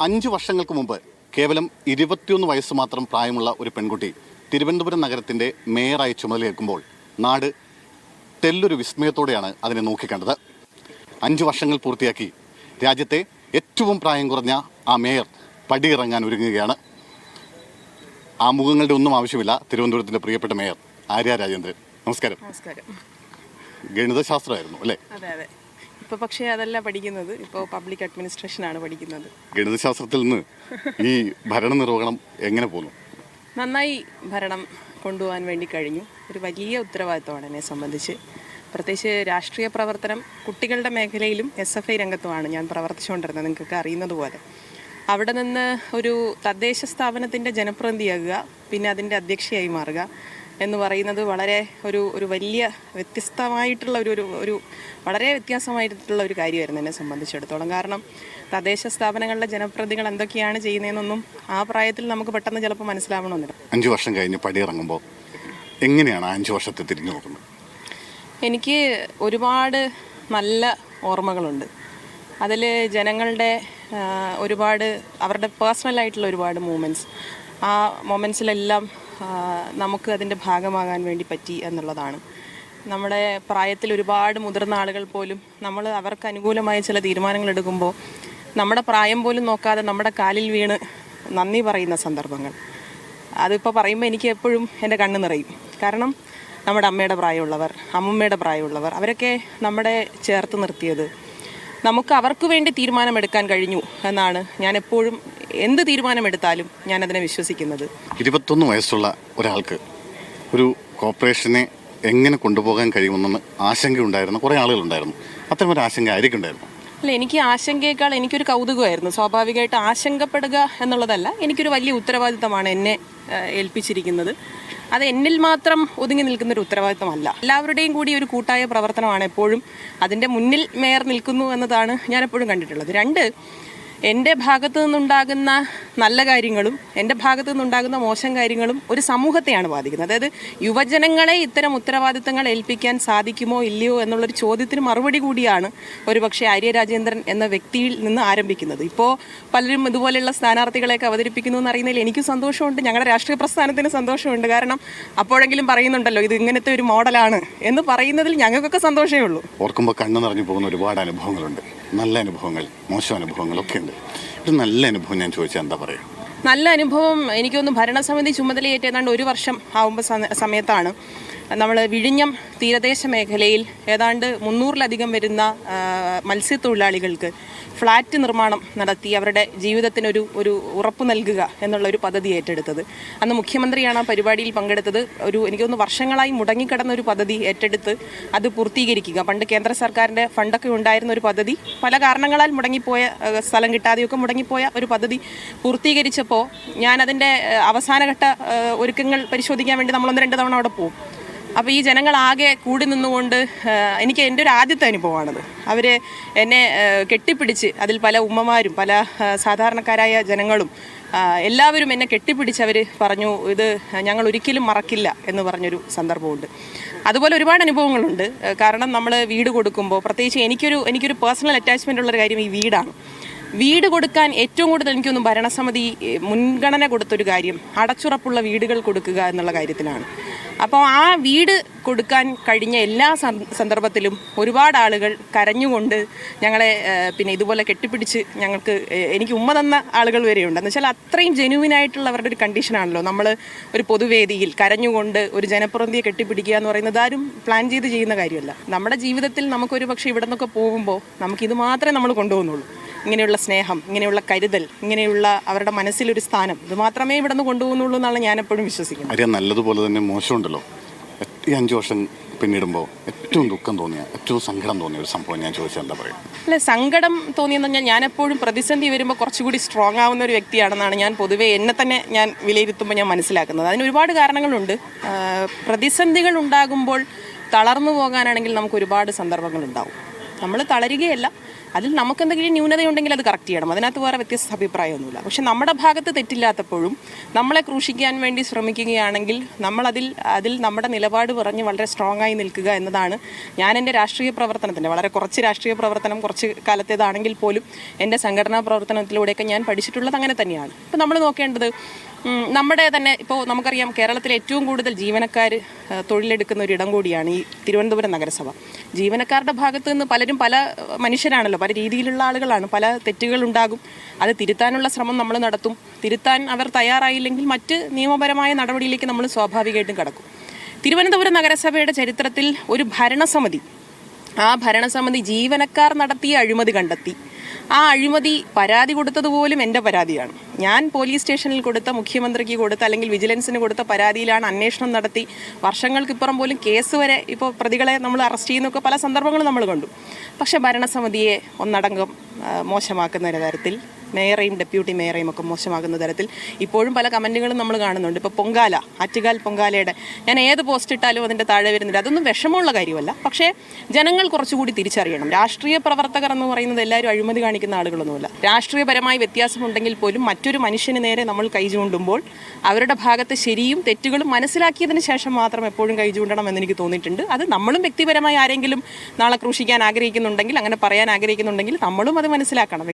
അഞ്ച് വർഷങ്ങൾക്ക് മുമ്പ് കേവലം ഇരുപത്തിയൊന്ന് വയസ്സ് മാത്രം പ്രായമുള്ള ഒരു പെൺകുട്ടി തിരുവനന്തപുരം നഗരത്തിന്റെ മേയറായി ചുമതലയേൽക്കുമ്പോൾ നാട് തെല്ലൊരു വിസ്മയത്തോടെയാണ് അതിനെ നോക്കിക്കണ്ടത്. അഞ്ച് വർഷങ്ങൾ പൂർത്തിയാക്കി രാജ്യത്തെ ഏറ്റവും പ്രായം കുറഞ്ഞ ആ മേയർ പടിയിറങ്ങാൻ ഒരുങ്ങുകയാണ്. ആ മുഖങ്ങളുടെ ഒന്നും ആവശ്യമില്ല തിരുവനന്തപുരത്തിന്റെ പ്രിയപ്പെട്ട മേയർ ആര്യ രാജേന്ദ്രൻ. നമസ്കാരം. നമസ്കാരം. ഗണിതശാസ്ത്രമായിരുന്നു അല്ലേ? അതെ അതെ. ഇപ്പോൾ പക്ഷേ അതല്ല പഠിക്കുന്നത്. ഇപ്പോൾ പബ്ലിക് അഡ്മിനിസ്ട്രേഷനാണ് പഠിക്കുന്നത്. ഗണിതശാസ്ത്രത്തിൽ നിന്ന് ഈ ഭരണ നിർവഹണം എങ്ങനെ പോകുന്നു? നന്നായി ഭരണം കൊണ്ടുപോകാൻ വേണ്ടി കഴിഞ്ഞു. ഒരു വലിയ ഉത്തരവാദിത്തമാണ് എന്നെ സംബന്ധിച്ച്. പ്രത്യേകിച്ച് രാഷ്ട്രീയ പ്രവർത്തനം കുട്ടികളുടെ മേഖലയിലും എസ് എഫ് ഐ രംഗത്തുമാണ് ഞാൻ പ്രവർത്തിച്ചുകൊണ്ടിരുന്നത് നിങ്ങൾക്ക് അറിയുന്നത് പോലെ അവിടെ നിന്ന് ഒരു തദ്ദേശ സ്ഥാപനത്തിന്റെ ജനപ്രതിനിധിയാകുക പിന്നെ അതിന്റെ അധ്യക്ഷയായി മാറുക. എന്ന് പറയുന്നത് വളരെ ഒരു ഒരു വലിയ വ്യത്യസ്തമായിട്ടുള്ള ഒരു ഒരു വളരെ വ്യത്യാസമായിട്ടുള്ള ഒരു കാര്യമായിരുന്നു എന്നെ സംബന്ധിച്ചിടത്തോളം. കാരണം തദ്ദേശ സ്ഥാപനങ്ങളിലെ ജനപ്രതികൾ എന്തൊക്കെയാണ് ചെയ്യുന്നതെന്നൊന്നും ആ പ്രായത്തിൽ നമുക്ക് പെട്ടെന്ന് ചിലപ്പോൾ മനസ്സിലാവണമെന്നില്ല. അഞ്ച് വർഷം കഴിഞ്ഞ് പടിയിറങ്ങുമ്പോൾ എങ്ങനെയാണ് അഞ്ചു അഞ്ച് വർഷത്തെ തിരിഞ്ഞു നോക്കുന്നത്? എനിക്ക് ഒരുപാട് നല്ല ഓർമ്മകളുണ്ട്. അതിൽ ജനങ്ങളുടെ ഒരുപാട് അവരുടെ പേഴ്സണലായിട്ടുള്ള ഒരുപാട് മൂമെന്റ്സ് ആ മൊമെന്റ്സിലെല്ലാം നമുക്ക് അതിന്റെ ഭാഗമാകാൻ വേണ്ടി പറ്റി എന്നുള്ളതാണ്. നമ്മുടെ പ്രായത്തിൽ ഒരുപാട് മുതിർന്ന ആളുകൾ പോലും നമ്മൾ അവർക്ക് അനുകൂലമായ ചില തീരുമാനങ്ങൾ എടുക്കുമ്പോൾ നമ്മുടെ പ്രായം പോലും നോക്കാതെ നമ്മുടെ കാലിൽ വീണ് നന്ദി പറയുന്ന സന്ദർഭങ്ങൾ. അതിപ്പോൾ പറയുമ്പോൾ എനിക്ക് എപ്പോഴും എന്റെ കണ്ണ് നിറയും. കാരണം നമ്മുടെ അമ്മയുടെ പ്രായമുള്ളവർ അമ്മമ്മയുടെ പ്രായമുള്ളവർ അവരൊക്കെ നമ്മുടെ ചേർത്ത് നിർത്തിയത്. നമുക്ക് അവർക്ക് വേണ്ടി തീരുമാനമെടുക്കാൻ കഴിഞ്ഞു എന്നാണ് ഞാൻ എപ്പോഴും എന്ത് തീരുമാനമെടുത്താലും ഞാൻ അതിനെ വിശ്വസിക്കുന്നത്. ഇരുപത്തൊന്ന് വയസ്സുള്ള ഒരാൾക്ക് ഒരു കോർപ്പറേഷനെ എങ്ങനെ കൊണ്ടുപോകാൻ കഴിയുമെന്ന് ആശങ്കയുണ്ടായിരുന്നു. കുറേ ആളുകളുണ്ടായിരുന്നു. അത്തരം ഒരു ആശങ്ക ആയിരിക്കുണ്ടായിരുന്നു അല്ല എനിക്ക് ആശങ്കയേക്കാൾ എനിക്കൊരു കൗതുകമായിരുന്നു. സ്വാഭാവികമായിട്ട് ആശങ്കപ്പെടുക എന്നുള്ളതല്ല എനിക്കൊരു വലിയ ഉത്തരവാദിത്തമാണ് എന്നെ ഏൽപ്പിച്ചിരിക്കുന്നത്. അത് എന്നിൽ മാത്രം ഒതുങ്ങി നിൽക്കുന്ന ഒരു ഉത്തരവാദിത്തമല്ല. എല്ലാവരുടെയും കൂടി ഒരു കൂട്ടായ പ്രവർത്തനമാണ് എപ്പോഴും അതിന്റെ മുന്നിൽ മേയർ നിൽക്കുന്നു എന്നതാണ് ഞാൻ എപ്പോഴും കണ്ടിട്ടുള്ളത്. രണ്ട് എന്റെ ഭാഗത്തു നിന്നുണ്ടാകുന്ന നല്ല കാര്യങ്ങളും എന്റെ ഭാഗത്തു നിന്നുണ്ടാകുന്ന മോശം കാര്യങ്ങളും ഒരു സമൂഹത്തെയാണ് ബാധിക്കുന്നത്. അതായത് യുവജനങ്ങളെ ഇത്തരം ഉത്തരവാദിത്തങ്ങൾ ഏൽപ്പിക്കാൻ സാധിക്കുമോ ഇല്ലയോ എന്നുള്ളൊരു ചോദ്യത്തിന് മറുപടി കൂടിയാണ് ഒരുപക്ഷെ ആര്യ രാജേന്ദ്രൻ എന്ന വ്യക്തിയിൽ നിന്ന് ആരംഭിക്കുന്നത്. ഇപ്പോൾ പലരും ഇതുപോലെയുള്ള സ്ഥാനാർത്ഥികളെയൊക്കെ അവതരിപ്പിക്കുന്നു എന്ന് അറിയുന്നതിൽ എനിക്കും സന്തോഷമുണ്ട് ഞങ്ങളുടെ രാഷ്ട്രീയ പ്രസ്ഥാനത്തിന് സന്തോഷമുണ്ട്. കാരണം അപ്പോഴെങ്കിലും പറയുന്നുണ്ടല്ലോ ഇത് ഇങ്ങനത്തെ ഒരു മോഡലാണ് എന്ന് പറയുന്നതിൽ ഞങ്ങൾക്കൊക്കെ സന്തോഷമേ ഉള്ളൂ. ഓർക്കുമ്പോൾ കണ്ണു നിറഞ്ഞു പോകുന്ന ഒരുപാട് അനുഭവങ്ങളുണ്ട്. നല്ല അനുഭവങ്ങൾ മോശം അനുഭവങ്ങളൊക്കെ ഉണ്ട്. ഒരു നല്ല അനുഭവം ഞാൻ ചോദിച്ചാൽ എന്താ പറയുക നല്ല അനുഭവം എനിക്കൊന്ന് ഭരണസമിതി ചുമതലയേറ്റ് ഏതാണ്ട് ഒരു വർഷം ആവുമ്പോൾ സമയത്താണ്. നമ്മൾ വിഴിഞ്ഞം തീരദേശ മേഖലയിൽ ഏതാണ്ട് മുന്നൂറിലധികം വരുന്ന മത്സ്യത്തൊഴിലാളികൾക്ക് ഫ്ളാറ്റ് നിർമ്മാണം നടത്തി അവരുടെ ജീവിതത്തിനൊരു ഒരു ഉറപ്പ് നൽകുക എന്നുള്ള ഒരു പദ്ധതി ഏറ്റെടുത്തത്. അന്ന് മുഖ്യമന്ത്രിയാണ് ആ പരിപാടിയിൽ പങ്കെടുത്തത്. ഒരു എനിക്കൊന്ന് വർഷങ്ങളായി മുടങ്ങിക്കിടന്ന ഒരു പദ്ധതി ഏറ്റെടുത്ത് അത് പൂർത്തീകരിക്കുക. പണ്ട് കേന്ദ്ര സർക്കാരിന്റെ ഫണ്ടൊക്കെ ഉണ്ടായിരുന്ന ഒരു പദ്ധതി പല കാരണങ്ങളാൽ മുടങ്ങിപ്പോയ സ്ഥലം കിട്ടാതെയൊക്കെ മുടങ്ങിപ്പോയ ഒരു പദ്ധതി പൂർത്തീകരിച്ചപ്പോൾ ഞാൻ അതിന്റെ അവസാനഘട്ട ഒരുക്കങ്ങൾ പരിശോധിക്കാൻ വേണ്ടി നമ്മളൊന്ന് രണ്ട് തവണ അവിടെ പോകും. അപ്പോൾ ഈ ജനങ്ങളാകെ കൂടി നിന്നുകൊണ്ട് എനിക്ക് എന്റെ ഒരു ആദ്യത്തെ അനുഭവമാണത്. അവർ എന്നെ കെട്ടിപ്പിടിച്ച് അതിൽ പല ഉമ്മമാരും പല സാധാരണക്കാരായ ജനങ്ങളും എല്ലാവരും എന്നെ കെട്ടിപ്പിടിച്ച് അവർ പറഞ്ഞു ഇത് ഞങ്ങൾ ഒരിക്കലും മറക്കില്ല എന്ന് പറഞ്ഞൊരു സന്ദർഭമുണ്ട്. അതുപോലെ ഒരുപാട് അനുഭവങ്ങളുണ്ട്. കാരണം നമ്മൾ വീട് കൊടുക്കുമ്പോൾ പ്രത്യേകിച്ച് എനിക്കൊരു എനിക്കൊരു പേഴ്സണൽ അറ്റാച്ച്മെന്റ് ഉള്ളൊരു കാര്യം ഈ വീടാണ്. വീട് കൊടുക്കാൻ ഏറ്റവും കൂടുതൽ എനിക്കൊന്നും ഭരണസമിതി മുൻഗണന കൊടുത്തൊരു കാര്യം അടച്ചുറപ്പുള്ള വീടുകൾ കൊടുക്കുക എന്നുള്ള കാര്യത്തിലാണ്. അപ്പോൾ ആ വീട് കൊടുക്കാൻ കഴിഞ്ഞ എല്ലാ സന്ദർഭത്തിലും ഒരുപാട് ആളുകൾ കരഞ്ഞുകൊണ്ട് ഞങ്ങളെ പിന്നെ ഇതുപോലെ കെട്ടിപ്പിടിച്ച് ഞങ്ങൾക്ക് എനിക്ക് ഉമ്മ തന്ന ആളുകൾ വരെയുണ്ട്. എന്ന് വെച്ചാൽ അത്രയും ജെനുവിൻ അവരുടെ ഒരു കണ്ടീഷനാണല്ലോ നമ്മൾ ഒരു പൊതുവേദിയിൽ കരഞ്ഞുകൊണ്ട് ഒരു ജനപ്രതിയെ കെട്ടിപ്പിടിക്കുക എന്ന് പറയുന്നത് ആരും പ്ലാൻ ചെയ്ത് ചെയ്യുന്ന കാര്യമല്ല. നമ്മുടെ ജീവിതത്തിൽ നമുക്കൊരു പക്ഷേ ഇവിടെ നിന്നൊക്കെ പോകുമ്പോൾ നമുക്കിത് മാത്രമേ നമ്മൾ കൊണ്ടുപോകുന്നുള്ളൂ. ഇങ്ങനെയുള്ള സ്നേഹം ഇങ്ങനെയുള്ള കരുതൽ ഇങ്ങനെയുള്ള അവരുടെ മനസ്സിലൊരു സ്ഥാനം ഇത് മാത്രമേ ഇവിടെ നിന്ന് കൊണ്ടുപോകുന്നുള്ളൂ എന്നാണ് ഞാൻ എപ്പോഴും വിശ്വസിക്കുന്നത്. അറിയാം നല്ലതുപോലെ തന്നെ മോശമുണ്ടല്ലോ. ഈ അഞ്ച് വർഷം പിന്നിടുമ്പോൾ ഏറ്റവും ദുഃഖം തോന്നിയ ഏറ്റവും സങ്കടം തോന്നിയ ഒരു സംഭവം ഞാൻ ചോദിച്ചാൽ എന്താ പറയുക? അല്ല സങ്കടം തോന്നിയെന്ന് പറഞ്ഞാൽ ഞാൻ എപ്പോഴും പ്രതിസന്ധി വരുമ്പോൾ കുറച്ചുകൂടി സ്ട്രോങ് ആവുന്ന ഒരു വ്യക്തിയാണെന്നാണ് ഞാൻ പൊതുവേ എന്നെ തന്നെ ഞാൻ വിലയിരുത്തുമ്പോൾ ഞാൻ മനസ്സിലാക്കുന്നത്. അതിന് ഒരുപാട് കാരണങ്ങളുണ്ട്. പ്രതിസന്ധികൾ ഉണ്ടാകുമ്പോൾ തളർന്നു പോകാനാണെങ്കിൽ നമുക്ക് ഒരുപാട് സന്ദർഭങ്ങളുണ്ടാവും. നമ്മൾ തളരുകയല്ല അതിൽ നമുക്കെന്തെങ്കിലും ന്യൂനതയുണ്ടെങ്കിൽ അത് കറക്റ്റ് ചെയ്യണം. അതിനകത്ത് വേറെ വ്യത്യസ്ത അഭിപ്രായമൊന്നുമില്ല. പക്ഷെ നമ്മുടെ ഭാഗത്ത് തെറ്റില്ലാത്തപ്പോഴും നമ്മളെ ക്രൂശിക്കാൻ വേണ്ടി ശ്രമിക്കുകയാണെങ്കിൽ നമ്മളതിൽ അതിൽ നമ്മുടെ നിലപാട് പറഞ്ഞ് വളരെ സ്ട്രോങ് ആയി നിൽക്കുക എന്നതാണ് ഞാൻ എന്റെ രാഷ്ട്രീയ പ്രവർത്തനത്തിന്റെ വളരെ കുറച്ച് രാഷ്ട്രീയ പ്രവർത്തനം കുറച്ച് കാലത്തേതാണെങ്കിൽ പോലും എന്റെ സംഘടനാ പ്രവർത്തനത്തിലൂടെയൊക്കെ ഞാൻ പഠിച്ചിട്ടുള്ളത് അങ്ങനെ തന്നെയാണ്. ഇപ്പം നമ്മൾ നോക്കേണ്ടത് നമ്മുടെ തന്നെ ഇപ്പോൾ നമുക്കറിയാം കേരളത്തിലെ ഏറ്റവും കൂടുതൽ ജീവനക്കാർ തൊഴിലെടുക്കുന്ന ഒരു ഇടം കൂടിയാണ് ഈ തിരുവനന്തപുരം നഗരസഭ. ജീവനക്കാരുടെ ഭാഗത്ത് നിന്ന് പലരും പല മനുഷ്യരാണല്ലോ പല രീതിയിലുള്ള ആളുകളാണ്. പല തെറ്റുകൾ ഉണ്ടാകും അത് തിരുത്താനുള്ള ശ്രമം നമ്മൾ നടത്തും. തിരുത്താൻ അവർ തയ്യാറായില്ലെങ്കിൽ മറ്റ് നിയമപരമായ നടപടിയിലേക്ക് നമ്മൾ സ്വാഭാവികമായിട്ടും കടക്കും. തിരുവനന്തപുരം നഗരസഭയുടെ ചരിത്രത്തിൽ ഒരു ഭരണസമിതി ആ ഭരണസമിതി ജീവനക്കാർ നടത്തിയ അഴിമതി കണ്ടെത്തി. ആ അഴിമതി പരാതി കൊടുത്തത് പോലും എന്റെ പരാതിയാണ്. ഞാൻ പോലീസ് സ്റ്റേഷനിൽ കൊടുത്ത മുഖ്യമന്ത്രിക്ക് കൊടുത്ത അല്ലെങ്കിൽ വിജിലൻസിന് കൊടുത്ത പരാതിയിലാണ് അന്വേഷണം നടത്തി വർഷങ്ങൾക്കിപ്പുറം പോലും കേസ് വരെ ഇപ്പോൾ പ്രതികളെ നമ്മൾ അറസ്റ്റ് ചെയ്യുന്നൊക്കെ പല സന്ദർഭങ്ങളും നമ്മൾ കണ്ടു. പക്ഷേ ഭരണസമിതിയെ ഒന്നടങ്കം മോശമാക്കുന്ന തരത്തിൽ മേയറേയും ഡെപ്യൂട്ടി മേയറേയും ഒക്കെ മോശമാകുന്ന തരത്തിൽ ഇപ്പോഴും പല കമന്റുകളും നമ്മൾ കാണുന്നുണ്ട്. ഇപ്പോൾ പൊങ്കാല ആറ്റുകാൽ പൊങ്കാലയുടെ ഞാൻ ഏത് പോസ്റ്റ് ഇട്ടാലും അതിന്റെ താഴെ വരുന്നില്ല അതൊന്നും വിഷമമുള്ള കാര്യമല്ല. പക്ഷേ ജനങ്ങൾ കുറച്ചുകൂടി തിരിച്ചറിയണം. രാഷ്ട്രീയ പ്രവർത്തകർ എന്ന് പറയുന്നത് എല്ലാവരും അഴിമതി കാണിക്കുന്ന ആളുകളൊന്നുമില്ല. രാഷ്ട്രീയപരമായി വ്യത്യാസമുണ്ടെങ്കിൽ പോലും മറ്റൊരു മനുഷ്യന് നേരെ നമ്മൾ കൈ ചൂണ്ടുമ്പോൾ അവരുടെ ഭാഗത്ത് ശരിയും തെറ്റുകളും മനസ്സിലാക്കിയതിന് ശേഷം മാത്രം എപ്പോഴും കൈ ചൂണ്ടണം എന്ന് എനിക്ക് തോന്നിയിട്ടുണ്ട്. അത് നമ്മളും വ്യക്തിപരമായി ആരെങ്കിലും നാളെ ക്രൂശിക്കാൻ ആഗ്രഹിക്കുന്നുണ്ടെങ്കിൽ അങ്ങനെ പറയാൻ ആഗ്രഹിക്കുന്നുണ്ടെങ്കിൽ നമ്മളും അത് മനസ്സിലാക്കണം.